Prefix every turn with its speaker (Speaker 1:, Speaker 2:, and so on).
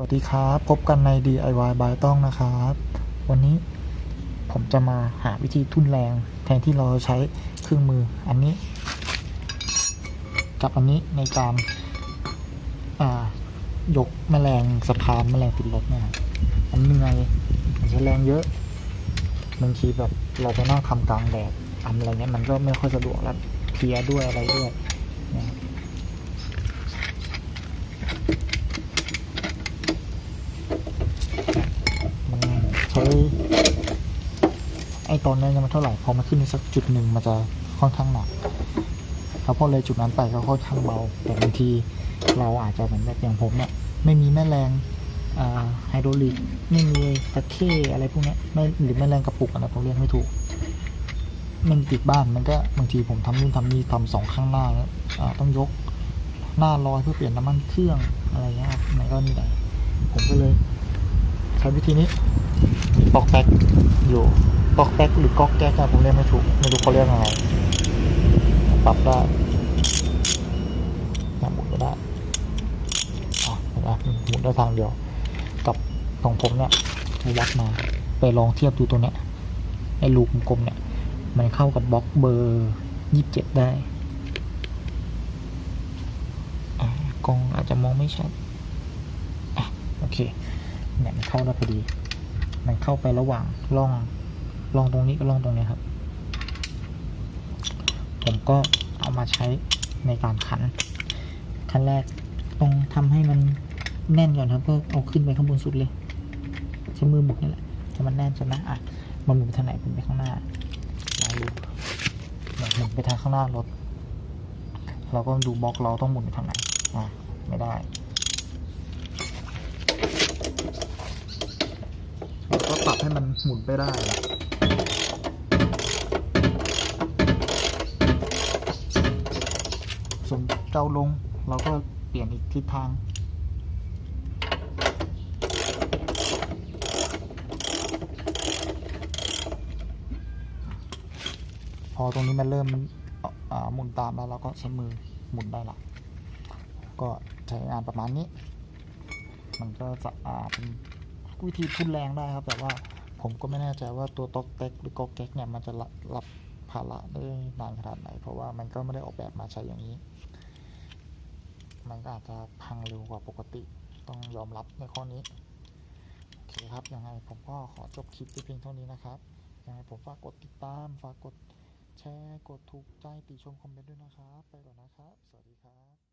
Speaker 1: สวัสดีครับ พบกันใน DIY บายต้องนะครับ วันนี้ผมจะมาหาวิธีทุ่นแรง แทนที่เราใช้เครื่องมืออันนี้ กับอันนี้ในการายกแมลงสะพานแมลงติดรถเนี่ยมันเหนื่อยมันใช้แรงเยอะบางทีแบบเราไปนั่งทำกลางแดดทำอะไรเงี้ยมันก็ไม่ค่อยสะดวกแล้วเพลียด้วยอะไรด้วยนะครับ มันใช้ไอ้ตอนนี้ยังไม่เท่าไหร่พอมาขึ้นสักจุดหนึ่งมันจะค่อนข้างหนักแล้วพอเลยจุดนั้นไปก็ค่อนข้างเบา แต่บางทีเราอาจจะเหมือนแบบอย่างผมเนี่ยไม่มีแม่แรงไฮดรอลิกไม่มีตะเข้อะไรพวกนี้ไม่หรือแม่แรงกระปุกอะไรผมเรียกไม่ถูก มันติดบ้านมันก็บางทีผมทำนู่นทำนี่ทำสองข้างหน้าเนี่ยอ่าต้องยกหน้าลอยเพื่อเปลี่ยนน้ำมันเครื่องอะไรเงี้ยครับมันก็เหนื่ผมก็เลย ใช้วิธีนี้ตอกแป๊กอยู่ตอกแป๊กหรือก๊อกแก๊กอะผมเรียกไม่ถูกไม่รู้เขาเรียกอะไรปรับได้หมุนไม่ได้อะเห็นไหมหมุนได้ทางเดียว กับของผมเนี่ยวัดมาไปลองเทียบดูตัวเนี้ยไอ้ลูกกลมๆเนี่ย มันเข้ากับบล็อกเบอร์ยี่สิบเจ็ดได้กล้องอาจจะมองไม่ชัดอโอเค เนี่ยมันเข้าได้พอดี มันเข้าไประหว่างร่องร่องตรงนี้กับร่องตรงนี้ครับ ผมก็เอามาใช้ในการขัน ขั้นแรกต้องทำให้มันแน่นก่อนครับ ก็เอาขึ้นไปข้างบนสุดเลยใช้มือหมุนนี่แหละให้มันแน่นใช่ไหมอะมันหมุนไปทางไหนหมุนไปข้างหน้าลองดูเหมุนไปทางข้างหน้ารถเราก็ดูบล็อกเราต้องหมุนไปทางไหนอะไม่ได้ เราก็ปรับ ให้มันหมุนไปได้ส่วนเกาลงเราก็เปลี่ยนอีกทิศทาง พอตรงนี้มันเริ่มหมุนตามแล้วเราก็ใช้มือหมุนได้ละก็ใช้งานประมาณนี้ มันก็จะเป็นวิธีทุนแรงได้ครับ แต่ว่า ผมก็ไม่แน่ใจว่าตัวต๊อกเต็กหรือก๊อกแก๊กเนี่ยมันจะรับรับภาระได้นานขนาดไหน เพราะว่ามันก็ไม่ได้ออกแบบมาใช้อย่างนี้ มันก็อาจจะพังเร็วกว่าปกติ ต้องยอมรับในข้อนี้ โอเคครับ ยังไงผมก็ขอจบคลิปที่เพียงเท่านี้นะครับ ยังไงผมฝากกดติดตาม ฝากกดแชร์ กดถูกใจ ติชมคอมเมนต์ด้วยนะครับ ไปก่อนนะครับ สวัสดีครับ